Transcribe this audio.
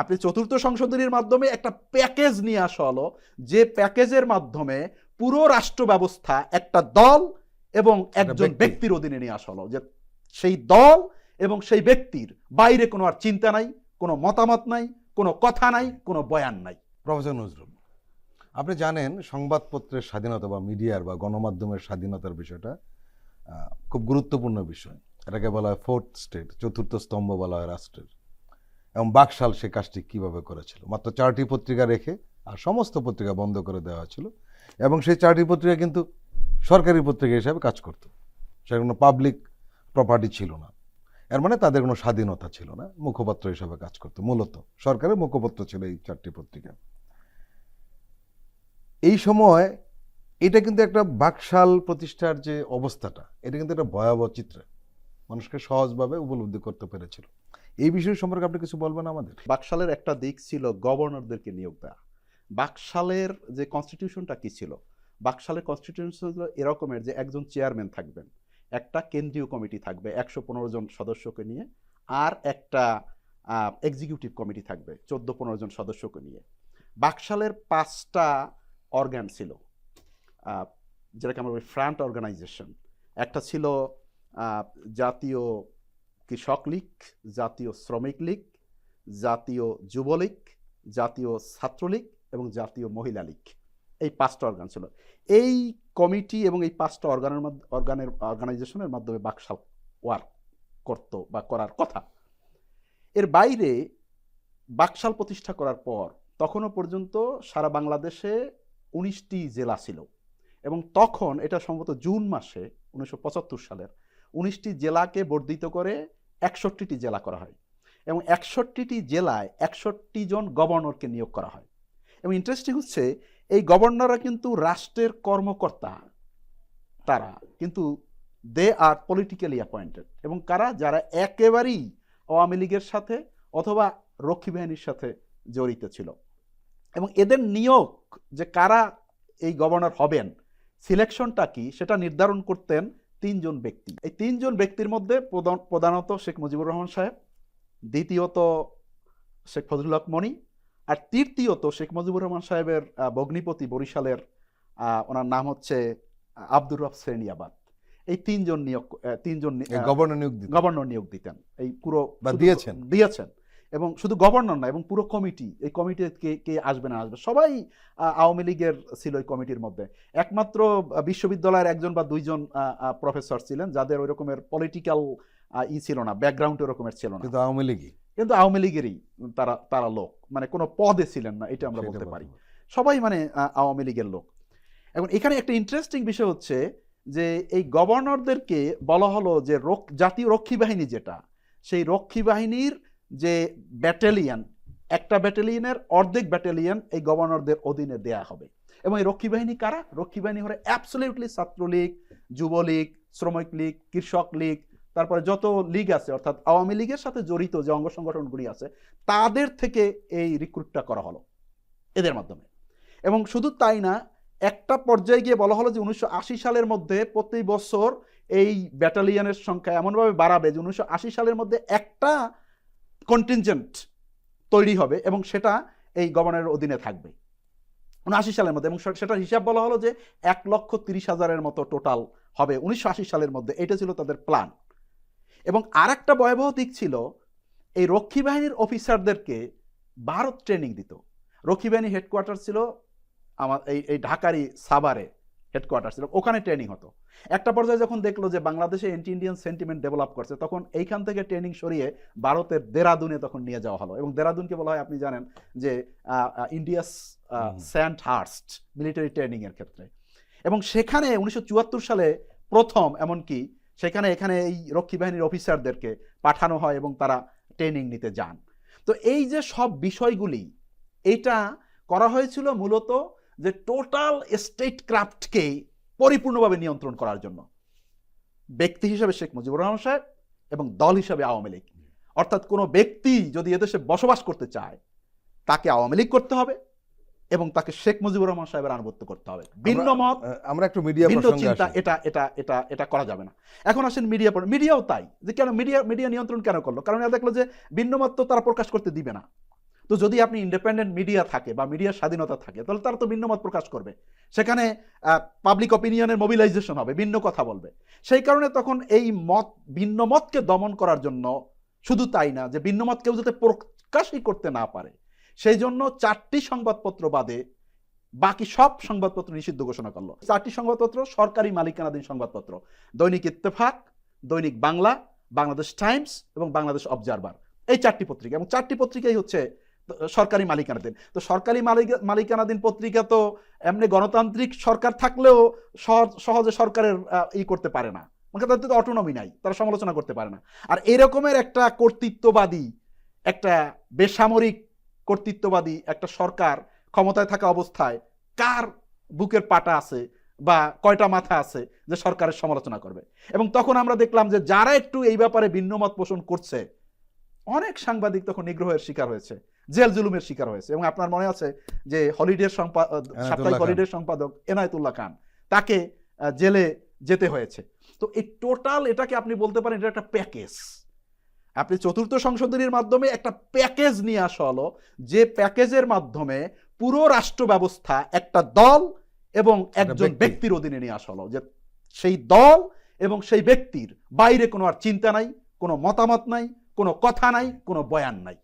আপনি চতুর্থ সংশোধনীর মাধ্যমে একটা প্যাকেজ নিয়ে আসা হলো যে প্যাকেজের মাধ্যমে পুরো রাষ্ট্র ব্যবস্থা একটা দল এবং একজন ব্যক্তির অধীনে নিয়ে আসা হলো যে সেই দল এবং সেই ব্যক্তির বাইরে কোনো আর চিন্তা নাই কোনো মতামত নাই কোনো কথা নাই কোনো বয়ান নাই। প্রফেসর নজরুল আপনি জানেন সংবাদপত্রের স্বাধীনতা বা মিডিয়ার বা গণমাধ্যমের স্বাধীনতার বিষয়টা খুব গুরুত্বপূর্ণ বিষয়। এটাকে বলা হয় ফোর্থ স্টেট চতুর্থ স্তম্ভ বলা হয় রাষ্ট্রের। এবং বাকশাল সে কাজটি কীভাবে করেছিল। মাত্র চারটি পত্রিকা রেখে আর সমস্ত পত্রিকা বন্ধ করে দেওয়া হয়েছিল এবং সেই চারটি পত্রিকা কিন্তু সরকারি পত্রিকা হিসাবে কাজ করতো। সেটা কোনো পাবলিক প্রপার্টি ছিল না। এর মানে তাদের কোনো স্বাধীনতা ছিল না। মুখপাত্র হিসাবে কাজ করতো মূলত। সরকারের মুখপত্র ছিল এই চারটি পত্রিকা। এই সময় এটা কিন্তু একটা বাকশাল প্রতিষ্ঠার যে অবস্থাটা, এটা কিন্তু একটা ভয়াবহ চিত্র। মানুষকে সহজভাবে উপলব্ধি করতে পেরেছিল। এই বিষয় সম্পর্কে আপনি কিছু বলবেন আমাদের? বাকশালের একটা দিক ছিল গভর্নরদেরকে নিয়োগ দেওয়া বাকশালের যে কনস্টিটিউশনটা কি ছিল? বাকশালের কনস্টিটিউশন ছিল এরকমের যে একজন চেয়ারম্যান থাকবেন, একটা কেন্দ্রীয় কমিটি থাকবে, একশো পনেরো জন সদস্যকে নিয়ে, আর একটা এক্সিকিউটিভ কমিটি থাকবে, চোদ্দ পনেরো জন সদস্যকে নিয়ে। বাকশালের পাঁচটা অর্গান ছিল যেটাকে আমরা ফ্রান্ট অর্গানাইজেশন একটা ছিল জাতীয় কৃষক লীগ, জাতীয় শ্রমিক লীগ, জাতীয় যুবলীগ, জাতীয় ছাত্রলীগ এবং জাতীয় মহিলা লীগ। এই পাঁচটা অর্গান ছিল। এই কমিটি এবং এই পাঁচটা অর্গানের অর্গানের অর্গানাইজেশনের মাধ্যমে বাকশাল ওয়ার্ক করতো বা করার কথা। এর বাইরে বাকশাল প্রতিষ্ঠা করার পর তখনও পর্যন্ত সারা বাংলাদেশে উনিশটি জেলা ছিল এবং তখন, এটা সম্ভবত জুন মাসে, উনিশশো পঁচাত্তর সালের, উনিশটি জেলাকে বর্ধিত করে একষট্টিটি জেলা করা হয় এবং একষট্টিটি জেলায় একষট্টি জন গভর্নরকে নিয়োগ করা হয়। এবং ইন্টারেস্টিং হচ্ছে, এই গভর্নররা কিন্তু রাষ্ট্রের কর্মকর্তা। তারা কিন্তু দে আর পলিটিক্যালি অ্যাপয়েন্টেড এবং কারা? যারা একেবারেই আওয়ামী লীগের সাথে অথবা রক্ষী বাহিনীর সাথে জড়িত ছিল। এবং এদের নিয়োগ যে কারা এই গভর্নর হবেন সিলেকশনটা কি? সেটা নির্ধারণ করতেন তিনজন ব্যক্তি। এই তিনজন ব্যক্তির মধ্যে প্রধানত শেখ মুজিবুর রহমান সাহেব দ্বিতীয়ত শেখ ফজলুল মনি আর তৃতীয়ত শেখ মুজিবুর রহমান সাহেবের ভগ্নিপতি বরিশালের আহ, ওনার নাম হচ্ছে আব্দুর রব শ্রেণিয়াবাদ এই তিনজন নিয়োগ তিনজন গভর্নর নিয়োগ গভর্নর নিয়োগ দিতেন। এই পুরো দিয়েছেন। দিয়েছেন। এবং শুধু গভর্নর না এবং পুরো কমিটি এই কমিটি কে কে আসবে না আসবে সবাই আওয়ামী লীগের ছিল এই কমিটির মধ্যে। একমাত্র বিশ্ববিদ্যালয়ের একজন বা দুইজন প্রফেসর ছিলেন যাদের ওই রকমের পলিটিক্যাল ই ছিল না ব্যাকগ্রাউন্ড ওরকমের ছিল না। কিন্তু আওয়ামী লীগই? কিন্তু আওয়ামী লীগেরই তারা তারা লোক মানে কোনো পদে ছিলেন না এটা আমরা বলতে পারি। সবাই মানে আওয়ামী লীগের লোক। এখন এখানে একটা ইন্টারেস্টিং বিষয় হচ্ছে যে এই গভর্নরদেরকে বলা হলো যে জাতীয় রক্ষী বাহিনী যেটা সেই রক্ষী বাহিনীর যে ব্যাটালিয়ন একটা ব্যাটালিয়নের অর্ধেক ব্যাটালিয়ন এই গভর্নরদের অধীনে দেয়া হবে। এবং এই রক্ষী বাহিনী কারা? রক্ষী বাহিনী হলো অ্যাবসলিউটলি ছাত্রলীগ, যুবলীগ শ্রমিক লীগ কৃষক লীগ তারপরে যত লীগ আছে, অর্থাৎ আওয়ামী লীগের সাথে জড়িত যে অঙ্গ সংগঠনগুলি আছে, তাদের থেকে এই রিক্রুটটা করা হলো এদের মাধ্যমে। এবং শুধু তাই না, একটা পর্যায়ে গিয়ে বলা হলো যে উনিশশো আশি সালের মধ্যে প্রতি বছর এই ব্যাটালিয়নের সংখ্যা এমনভাবে বাড়াবে যে উনিশশো আশি সালের মধ্যে একটা কন্টিনজেন্ট তৈরি হবে এবং সেটা এই গভর্নরের অধীনে থাকবে। উনআশি সালের মধ্যে এবং সেটার হিসাব বলা হলো যে এক লক্ষ তিরিশ হাজারের মতো টোটাল হবে উনিশশো আশি সালের মধ্যে। এটা ছিল তাদের প্ল্যান এবং আর একটা ভয়াবহ দিক ছিল, এই রক্ষী বাহিনীর অফিসারদেরকে ভারত ট্রেনিং দিত। রক্ষী বাহিনীর হেডকোয়ার্টার ছিল আমার এই এই ঢাকারই সাভারে। হেডকোয়ার্টার ছিল ওখানে ট্রেনিং হতো। একটা পর্যায়ে যখন দেখল যে বাংলাদেশে এন্টি ইন্ডিয়ান সেন্টিমেন্ট ডেভেলপ করছে তখন এইখান থেকে ট্রেনিং সরিয়ে ভারতের দেরাদুনে তখন নিয়ে যাওয়া হলো। এবং দেরাদুনকে বলা হয় আপনি জানেন যে India's. Sandhurst military training এর ক্ষেত্রে। এবং সেখানে উনিশশো চুয়াত্তর সালে প্রথম এমনকি সেখানে এখানে এই রক্ষী বাহিনীর অফিসারদেরকে পাঠানো হয় এবং তারা ট্রেনিং নিতে যান। তো এই যে সব বিষয়গুলি এটা করা হয়েছিল মূলত যে টোটাল স্টেট ক্রাফটকে পরিপূর্ণভাবে নিয়ন্ত্রণ করার জন্য ব্যক্তি হিসাবে শেখ মুজিবুর রহমান সাহেব এবং দল হিসাবে আওয়ামী লীগ। অর্থাৎ কোনো ব্যক্তি যদি এদেশে বসবাস করতে চায় তাকে আওয়ামী লীগ করতে হবে এবং তাকে শেখ মুজিবুর রহমান সাহেবের আনুগত্য করতে হবে। ভিন্ন আমরা- মত আমরা একটু মিডিয়া ভিন্ন চিন্তা এটা এটা এটা এটা করা যাবে না। এখন আসেন মিডিয়া মিডিয়াও তাই যে কেন মিডিয়া মিডিয়া নিয়ন্ত্রণ কেন করল? কারণ এরা দেখল যে ভিন্ন মত তো তারা প্রকাশ করতে দিবে না। তো যদি আপনি ইন্ডিপেন্ডেন্ট মিডিয়া থাকে বা মিডিয়ার স্বাধীনতা থাকে, তাহলে তারা তো ভিন্ন মত প্রকাশ করবে। সেখানে পাবলিক অপিনিয়নের মোবিলাইজেশন হবে, ভিন্ন কথা বলবে। সেই কারণে তখন এই মত ভিন্ন মতকে দমন করার জন্য শুধু তাই না, যে ভিন্ন মত কেউ যাতে প্রকাশই করতে না পারে, সেই জন্য চারটি সংবাদপত্র বাদে বাকি সব সংবাদপত্র নিষিদ্ধ ঘোষণা করল। চারটি সংবাদপত্র সরকারি মালিকানাধীন সংবাদপত্র, দৈনিক ইত্তেফাক, দৈনিক বাংলা, বাংলাদেশ টাইমস এবং বাংলাদেশ অবজারভার। এই চারটি পত্রিকা, এবং চারটি পত্রিকাই হচ্ছে সরকারি মালিকানাধীন। তো সরকারি মালিকা, মালিকানাধীন পত্রিকা তো এমনি গণতান্ত্রিক সরকার থাকলেও সহজে সরকারের ই করতে পারে না। মানে তাদের তো অটোনমি নাই, তারা সমালোচনা করতে পারে না। আর এরকমের একটা কর্তৃত্ববাদী, একটা বেসামরিক কর্তৃত্ববাদী একটা সরকার ক্ষমতায় থাকা অবস্থায় কার বুকের পাটা আছে বা কয়টা মাথা আছে যে সরকারের সমালোচনা করবে? এবং তখন আমরা দেখলাম যে যারা একটু এই ব্যাপারে ভিন্নমত পোষণ করছে, অনেক সাংবাদিক তখন নিগ্রহের শিকার হয়েছে। জেল জুলুমের শিকার হয়েছে। এবং আপনার মনে আছে যে হলিডের সম্পা সাপ্তাহিক খান। হলিডের সম্পাদক এনায়েতুল্লাহ খান তাকে জেলে যেতে হয়েছে। তো এই টোটাল এটাকে আপনি বলতে পারেন এটা একটা প্যাকেজ। আপনি চতুর্থ সংশোধনীর মাধ্যমে একটা প্যাকেজ নিয়ে আসা হলো যে প্যাকেজের মাধ্যমে পুরো রাষ্ট্র ব্যবস্থা একটা দল এবং একজন ব্যক্তির অধীনে নিয়ে আসা হলো যে সেই দল এবং সেই ব্যক্তির বাইরে কোনো আর চিন্তা নাই কোনো মতামত নাই কোনো কথা নাই কোনো বয়ান নাই।